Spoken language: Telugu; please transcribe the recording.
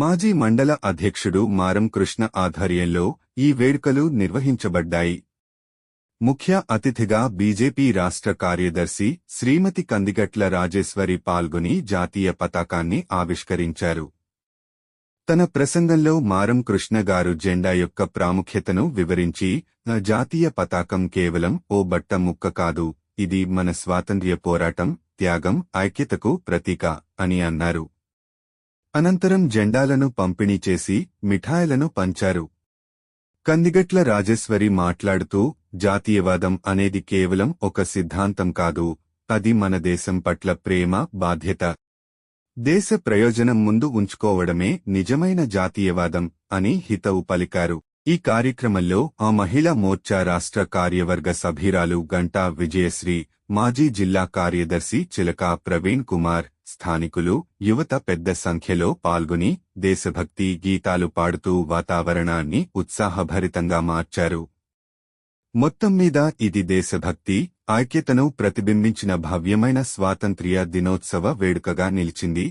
మాజీ మండల అధ్యక్షుడు మారం కృష్ణ ఆధ్వర్యంలో ఈ వేడుకలు నిర్వహించబడ్డాయి. ముఖ్య అతిథిగా బీజేపీ రాష్ట్ర కార్యదర్శి శ్రీమతి కందిగట్ల రాజేశ్వరి పాల్గొని జాతీయ పతాకాన్ని ఆవిష్కరించారు. తన ప్రసంగంలో మారం కృష్ణ గారు జెండా యొక్క ప్రాముఖ్యతను వివరించి "నా జాతీయ పతాకం కేవలం ఓ బట్ట ముక్క కాదు ఇది మన స్వాతంత్ర్య పోరాటం త్యాగం ఐక్యతకు ప్రతీక అని అన్నారు. అనంతరం జెండాలను పంపిణీ చేసి మిఠాయిలను పంచారు. కందిగట్ల రాజేశ్వరి మాట్లాడుతూ జాతీయవాదం అనేది కేవలం ఒక సిద్ధాంతం కాదు అది మన దేశం పట్ల ప్రేమ బాధ్యత. దేశ ప్రయోజనం ముందు ఉంచుకోవడమే నిజమైన జాతీయవాదం అని హితవు పలికారు. ఈ కార్యక్రమంలో ఆ మహిళా మోర్చా రాష్ట్ర కార్యవర్గ సభ్యురాలు గంటా విజయశ్రీ మాజీ జిల్లా కార్యదర్శి చిలక ప్రవీణ్ కుమార్ స్థానికులు యువత పెద్ద సంఖ్యలో పాల్గొని దేశభక్తి గీతాలు పాడుతూ వాతావరణాన్ని ఉత్సాహభరితంగా మార్చారు. మొత్తం మీద ఇది దేశభక్తి ఐక్యతను ప్రతిబింబించిన భవ్యమైన స్వాతంత్ర్య దినోత్సవ వేడుకగా నిలిచింది.